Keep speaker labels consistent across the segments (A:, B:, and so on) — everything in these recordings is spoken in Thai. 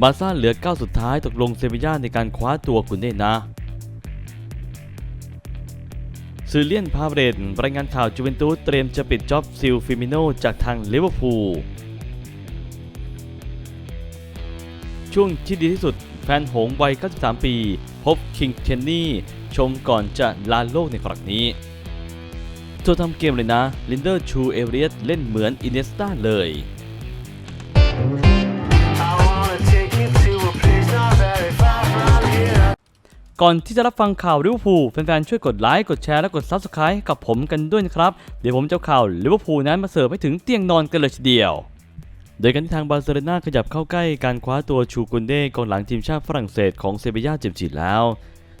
A: บาซ่าเหลือ9สุดท้ายตกลงเซบีย่าในการคว้าตัวกุนเด้นะซือเลียนพาเรตรายงานข่าวจูเวนตุสเตรียมจะปิดจ็อบซิลฟิมิโนจากทางลิเวอร์พูลช่วงที่ดีที่สุดแฟนหงวัย 93 ปี พบคิงเคนนี่ ชมก่อนจะลาโลกในครั้งนี้ตัวทำเกมเลยนะ ลินเดอร์ชูเอเรียสเล่นเหมือนอินเนสตาเลย ก่อนที่จะรับฟังข่าวลิเวอร์พูลแฟนๆช่วยกดไลค์กดแชร์และกด Subscribe กับผมกันด้วยนะครับ เดี๋ยวผมจะข่าวลิเวอร์พูลนั้นมาเสิร์ฟให้ถึงเตียงนอนกันเลยทีเดียว โดยการที่ทางบาร์เซโลนาขยับเข้าใกล้การคว้าตัวชูกุนเด้กองหลังทีมชาติฝรั่งเศสของเซบีย่าเจ็บจีดแล้ว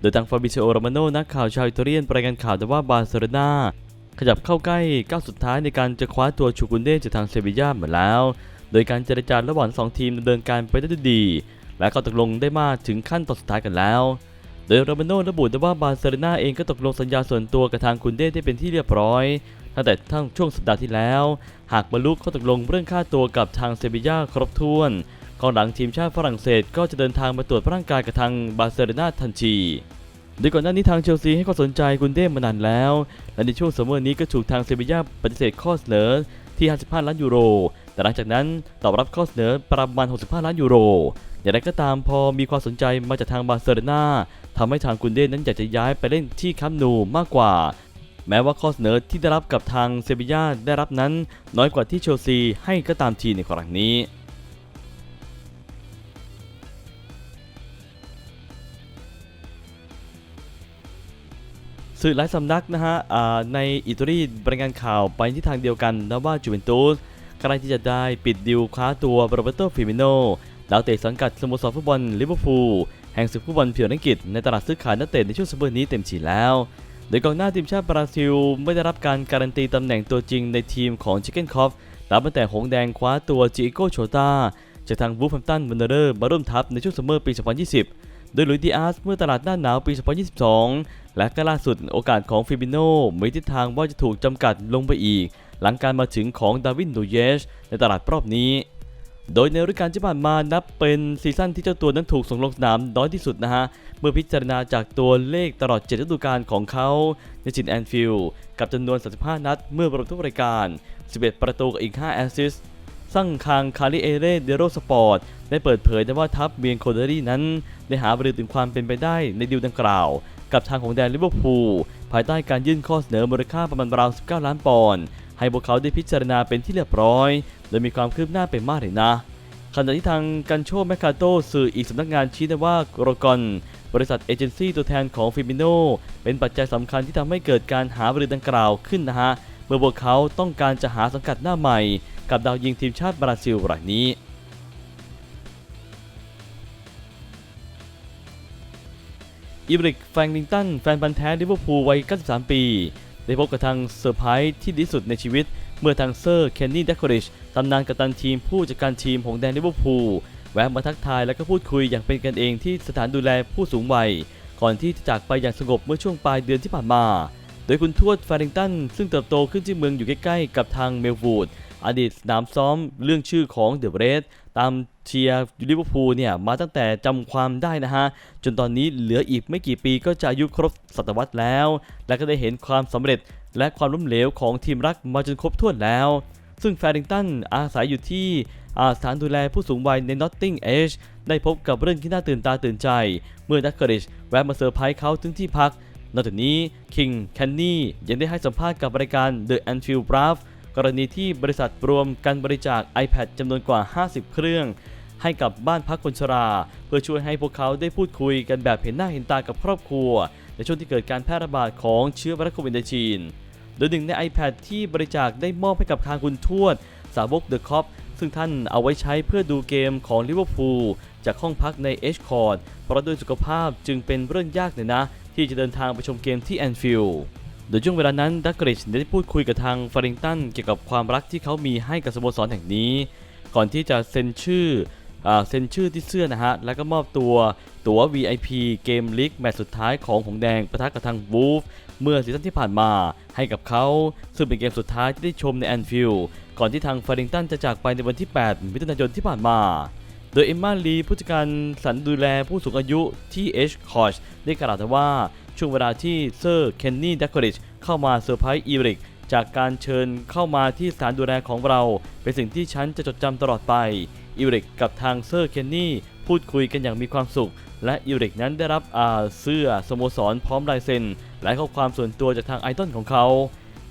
A: โดยทางฟาบิเชโอโรมาโนนักข่าวชาวอิตาเลียนรายงานข่าวแต่ว่าบาร์เซโลนาขยับเข้าใกล้ก้าวสุดท้ายในการจะคว้าตัวชูกุนเด้จากทางเซบีย่าหมดแล้ว โดยการเจรจาระหว่างสองทีมดำเนินการไปได้ด้วยดีและก็ตกลงได้มาถึงขั้นตอนสุดท้ายกันแล้ว โดยโรมาโน่ระบุว่าบาร์เซโลนาเองก็ตกลงสัญญาส่วนตัวกับทางคุนเด้ได้เป็นที่เรียบร้อยตั้งแต่ทั้งช่วงสัปดาห์ที่แล้ว หากบรรลุข้อตกลงเรื่องค่าตัวกับทางเซบีย่าครบถ้วนกองหลังทีมชาติฝรั่งเศสก็จะเดินทางมาตรวจร่างกายกับทางบาร์เซโลนาทันทีโดยก่อนหน้านี้ทางเชลซีให้ความสนใจกุนเด้มานานแล้ว และในช่วงซัมเมอร์นี้ก็ถูกทางเซบีย่าปฏิเสธข้อเสนอที่ 55 ล้านยูโร แต่หลังจากนั้นตอบรับข้อเสนอประมาณ 65 ล้านยูโร อย่างไรก็ตามพอมีความสนใจมาจากทางบาร์เซโลนา ทำให้ทางกุนเด้นั้นอยากจะย้ายไปเล่นที่คัมนูมากกว่า แม้ว่าข้อเสนอที่ได้รับกับทางเซบีย่าได้รับนั้น น้อยกว่าที่เชลซีให้ก็ตามทีในครั้งนี้สื่อหลายสำนักนะฮะในอิตาลีรายงานข่าวไปที่ทางเดียวกันนะว่าจูเวนตุสกำลังที่จะได้ปิดดิวคว้าตัวโรเบโตฟิมิโน ดาวเตะสังกัดสโมสรฟุตบอลลิเวอร์พูลแห่งศึกฟุตบอลเพียงอังกฤษในตลาดซื้อขายนักเตะในช่วงซัมเมอร์นี้เต็มฉีดแล้ว โดยกองหน้าทีมชาติบราซิล ไม่ได้รับการการันตีตำแหน่งตัวจริงในทีมของชิคเก้นคอฟนับตั้งแต่หงแดงคว้าตัวจิโก้โชตาจากทางวูฟแฮมตันวันเดอร์มาร่วมทัพในช่วงซัมเมอร์ปี 2020 โดยลุยดิอาสเมื่อตลาดหน้าหนาวปี 2022 และก็ล่าสุดโอกาสของฟิบิโนมีทิศทางว่าจะถูกจำกัดลงไปอีก หลังการมาถึงของดาวินดูเยชในตลาดรอบนี้ โดยในฤดูกาลที่ผ่านมานับเป็นซีซั่นที่เจ้าตัวนั้นถูกส่งลงสนามน้อยที่สุดนะฮะ เมื่อพิจารณาจากตัวเลขตลอด 7 ฤดูกาลของเขาในจินแอนฟิลด์กับจำนวน 35 นัด เมื่อรวมทุกรายการ 11 ประตูกับอีก 5 แอสซิสต์สั่งคางคาริเอเรเดโรสปอร์ตได้เปิดเผยนะว่าทัพเบียนโคเดอรี่นั้น ได้หาบริถึงความเป็นไปได้ในดีลดังกล่าว กับทางของแดนลิเวอร์พูลภายใต้การยื่นข้อเสนอมูลค่าประมาณราว 19 ล้านปอนด์ ให้พวกเขาได้พิจารณาเป็นที่เรียบร้อย โดยมีความคืบหน้าเป็นมากเลยนะขณะที่ทางกันโชแมคคาโตสื่ออีกสำนักงานชี้นะว่าโรกอน บริษัทเอเจนซี่ตัวแทนของฟิมิโนเป็นปัจจัยสำคัญที่ทำให้เกิดการหาบริดังกล่าวขึ้นนะฮะ เมื่อพวกเขาต้องการจะหาสังกัดหน้าใหม่ กับดาวยิงทีมชาติบราซิลรายนี้อิบริกแฟรงลิงตัน แฟนพันธ์แท้ลิเวอร์พูลวัย 93 ปี ได้พบกับทางเซอร์ไพรส์ที่ดีสุดในชีวิต เมื่อทางเซอร์เคนนี่เดคอริชตำนานกัปตันทีมผู้จัดการทีมของแดนลิเวอร์พูลแวะมาทักทายและก็พูดคุยอย่างเป็นกันเองที่สถานดูแลผู้สูงวัย ก่อนที่จะจากไปอย่างสงบเมื่อช่วงปลายเดือนที่ผ่านมา โดยคุณทวดแฟริงตันซึ่งเติบโตขึ้นที่เมืองอยู่ใกล้ๆ กับทางเมลวูด อดีตสนามซ้อมเรื่องชื่อของเดอะเรสตามเชียร์ลิเวอร์พูลเนี่ยมาตั้งแต่จำความได้นะฮะ จนตอนนี้เหลืออีกไม่กี่ปีก็จะอายุครบศตวรรษแล้ว และก็ได้เห็นความสำเร็จและความล้มเหลวของทีมรักมาจนครบถ้วนแล้ว ซึ่งแฟริงตันอาศัยอยู่ที่อาสถานดูแลผู้สูงวัยในนอตติงเอชได้พบกับเรื่องที่น่าตื่นตาตื่นใจ เมื่อดักเกอริชแวะมาเซอร์ไพรส์เขาถึงที่พักนอกจากนี้คิงแคนนี่ยังได้ให้สัมภาษณ์กับรายการ The Anfield Brav กรณีที่บริษัทรวมกันบริจาค iPad จำนวนกว่า 50 เครื่อง ให้กับบ้านพักคนชรา เพื่อช่วยให้พวกเขาได้พูดคุยกันแบบเห็นหน้าเห็นตากับครอบครัว ในช่วงที่เกิดการแพร่ระบาดของเชื้อไวรัสโควิดในจีนโดยหนึ่งใน iPad ที่บริจาคได้มอบให้กับทางคุณทวด สาวกเดอะคอปซึ่งท่านเอาไว้ใช้เพื่อดูเกมของลิเวอร์พูลจากห้องพักในเอชคอร์ดเพราะด้วยสุขภาพจึงเป็นเรื่องยากเลยนะ ที่จะเดินทางไปชมเกมที่แอนฟิลด์ โดยช่วงเวลานั้นดักกริชได้พูดคุยกับทางฟาริงตันเกี่ยวกับความรักที่เขามีให้กับสโมสรแห่งนี้ ก่อนที่จะเซ็นชื่ออเซ็นชื่อที่เสื้อนะฮะ แล้วก็มอบตัวตั๋ว VIP เกมลีกแมตช์สุดท้ายของหงแดงประทะกับทางวูฟเมื่อซีซั่นที่ผ่านมาให้กับเขา ซึ่งเป็นเกมสุดท้ายที่ได้ชมในแอนฟิลด์ก่อนที่ทางฟาริงตันจะจากไปในวันที่ 8 มิถุนายนที่ผ่านมา โดยเอมมาลีผู้จัดการสรรดูแลผู้สูงอายุที่เอชคอชได้กล่าวว่า ช่วงเวลาที่เซอร์เคนนี่ดักโกริชเข้ามาเซอร์ไพรส์อีริก จากการเชิญเข้ามาที่สถานดูแลของเรา เป็นสิ่งที่ฉันจะจดจำตลอดไปอีริกกับทางเซอร์เคนนี่พูดคุยกันอย่างมีความสุข และอีริกนั้นได้รับอาเสื้อสโมสรพร้อมลายเซ็นและข้อความส่วนตัวจากทางไอดอลของเขา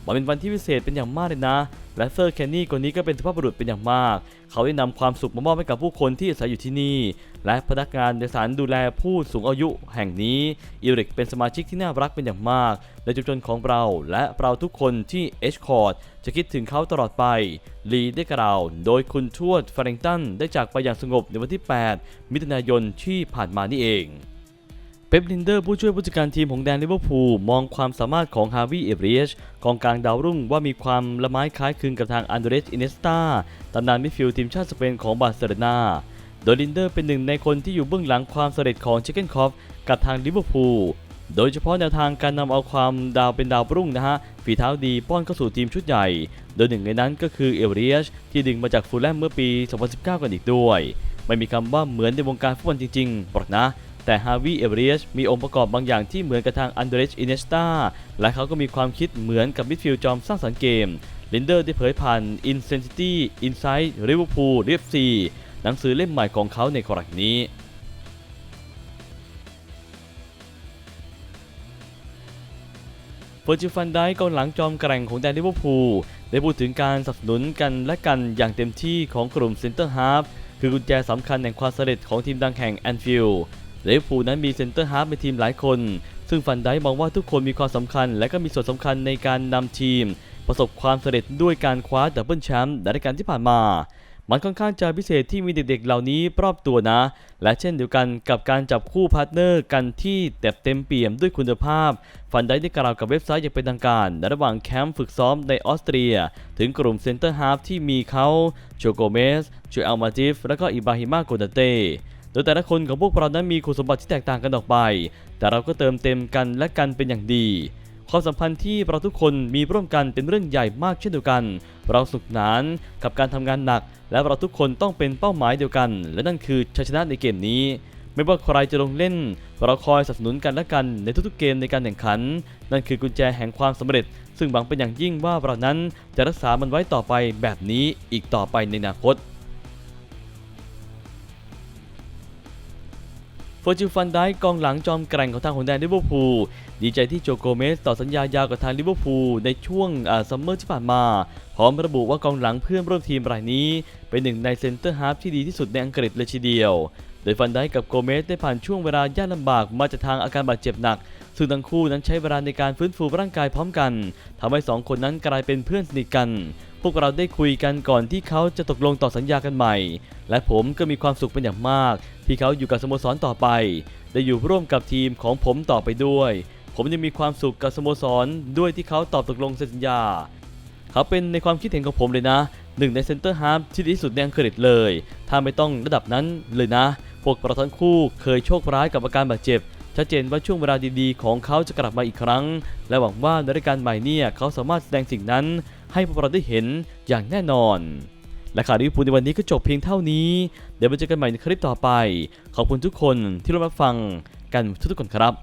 A: มันเป็นวันที่พิเศษเป็นอย่างมากเลยนะ และเซอร์แคนนี่คนนี้ก็เป็นสุภาพบุรุษเป็นอย่างมาก เขาได้นำความสุขมามอบให้กับผู้คนที่อาศัยอยู่ที่นี่ และพนักงานในสานดูแลผู้สูงอายุแห่งนี้อีริกเป็นสมาชิกที่น่ารักเป็นอย่างมากในชุมชนของเรา และเราทุกคนที่เอชคอร์ดจะคิดถึงเขาตลอดไปลีได้กล่าว โดยคุณทวดฟริงตันได้จากไปอย่างสงบในวันที่ 8 มิถุนายนที่ผ่านมานี่เอง เป๊ปลินเดอร์ผู้ช่วยผู้จัดการทีมของแดนลิเวอร์พูลมองความสามารถของฮาวิเอเบรียชกองกลางดาวรุ่งว่ามีความละไม้คล้ายคลึงกับทางอันเดรสอินเนสตาตำนานมิดฟิลด์ทีมชาติสเปนของบาร์เซโลนาโดยลินเดอร์เป็นหนึ่งในคนที่อยู่เบื้องหลังความสำเร็จของเชคเกนคอฟกับทางลิเวอร์พูลโดยเฉพาะแนวทางการนำเอาความดาวเป็นดาวรุ่งนะฮะฝีเท้าดีป้อนเข้าสู่ทีมชุดใหญ่ โดยหนึ่งในนั้นก็คือเอเบรียชที่ดึงมาจากฟูลแลมเมื่อปี 2019 กันอีกด้วย ไม่มีคำว่าเหมือนในวงการฟุตบอลจริงๆหรอกนะ แต่ฮาวิเอเบรียชมีองค์ประกอบบางอย่างที่เหมือนกับทางอันเดรสอินเนสตาและเขาก็มีความคิดเหมือนกับมิดฟิลด์จอมสร้างสรรค์เกมลินเดอร์ได้เผยผ่าน Intensity Inside Liverpool FC หนังสือเล่มใหม่ของเขาในกรณีนี้เฟอร์จิฟันไดกองหลังจอมแกร่งของแดนลิเวอร์พูลได้พูดถึงการสนับสนุนกันและกันอย่างเต็มที่ของกลุ่มเซนเตอร์ฮาฟคือกุญแจสำคัญแห่งความสำเร็จของทีมดังแห่งแอนฟิลด์ เวอร์พูนั้นมีเซนเตอร์ฮาฟในทีมหลายคน ซึ่งฟันได้มองว่าทุกคนมีความสำคัญ และก็มีส่วนสำคัญในการนำทีม ประสบความสำเร็จด้วยการคว้าดับเบิลแชมป์ในรายการที่ผ่านมา มันค่อนข้างจะพิเศษที่มีเด็กๆ เหล่านี้รอบตัวนะ และเช่นเดียวกันกับการจับคู่พาร์ทเนอร์กันที่เต็มเต็มเปี่ยมด้วยคุณภาพ ฟันได้ได้กล่าวกับเว็บไซต์อย่างเป็นทางการในระหว่างแคมป์ฝึกซ้อมในออสเตรีย ถึงกลุ่มเซนเตอร์ฮาฟที่มีเขาโชโกเมสจูเอลมาจิฟและก็อิบราฮิมาโกนาเต้ โดยแต่ละคนของพวกเรานั้นมีคุณสมบัติที่แตกต่างกันออกไป แต่เราก็เติมเต็มกันและกันเป็นอย่างดี ความสัมพันธ์ที่เราทุกคนมีร่วมกันเป็นเรื่องใหญ่มากเช่นเดียวกัน เราสนุกสนานกับการทำงานหนัก และเราทุกคนต้องเป็นเป้าหมายเดียวกัน และนั่นคือชัยชนะในเกมนี้ไม่ว่าใครจะลงเล่น เราคอยสนับสนุนกันและกันในทุกๆเกมในการแข่งขัน นั่นคือกุญแจแห่งความสำเร็จ ซึ่งหวังเป็นอย่างยิ่งว่าเรานั้นจะรักษามันไว้ต่อไปแบบนี้อีกต่อไปในอนาคต ฟอร์จิลฟันได้กองหลังจอมแกร่งของทางของแดนลิเวอร์พูลดีใจที่โจโกเมสต่อสัญญายาวกับทางลิเวอร์พูลในช่วงซัมเมอร์ที่ผ่านมา พร้อมระบุว่ากองหลังเพื่อนร่วมทีมรายนี้ เป็นหนึ่งในเซนเตอร์ฮาฟที่ดีที่สุดในอังกฤษเลยทีเดียว โดยฟันได้กับโกเมสได้ผ่านช่วงเวลายากลำบากมาจากทางอาการบาดเจ็บหนัก ซึ่งทั้งคู่นั้นใช้เวลาในการฟื้นฟูร่างกายพร้อมกันทำให้สองคนนั้นกลายเป็นเพื่อนสนิทกัน วกเราได้คุยกันก่อนที่เขาจะตกลงต่อสัญญากันใหม่ และผมก็มีความสุขเป็นอย่างมาก ที่เขาอยู่กับสโมสรต่อไป ได้อยู่ร่วมกับทีมของผมต่อไปด้วย ผมยังมีความสุขกับสโมสรด้วยที่เขาตอบตกลงเซ็นสัญญา เขาเป็นในความคิดเห็นของผมเลยนะหนึ่งในเซนเตอร์ฮาร์ฟที่ดีที่สุดในอังกฤษเลย ถ้าไม่ต้องระดับนั้นเลยนะ พวกเราทั้งคู่เคยโชคร้ายกับอาการบาดเจ็บ ชัดเจนว่าช่วงเวลาดีๆ ของเขาจะกลับมาอีกครั้ง และหวังว่าในรายการใหม่เนี่ยเขาสามารถแสดงสิ่งนั้น ให้พวกเราได้เห็นอย่างแน่นอน และข่าวรีวิวในวันนี้ก็จบเพียงเท่านี้ เดี๋ยวมาเจอกันใหม่ในคลิปต่อไป ขอบคุณทุกคนที่รับฟังกันทุกๆคนครับ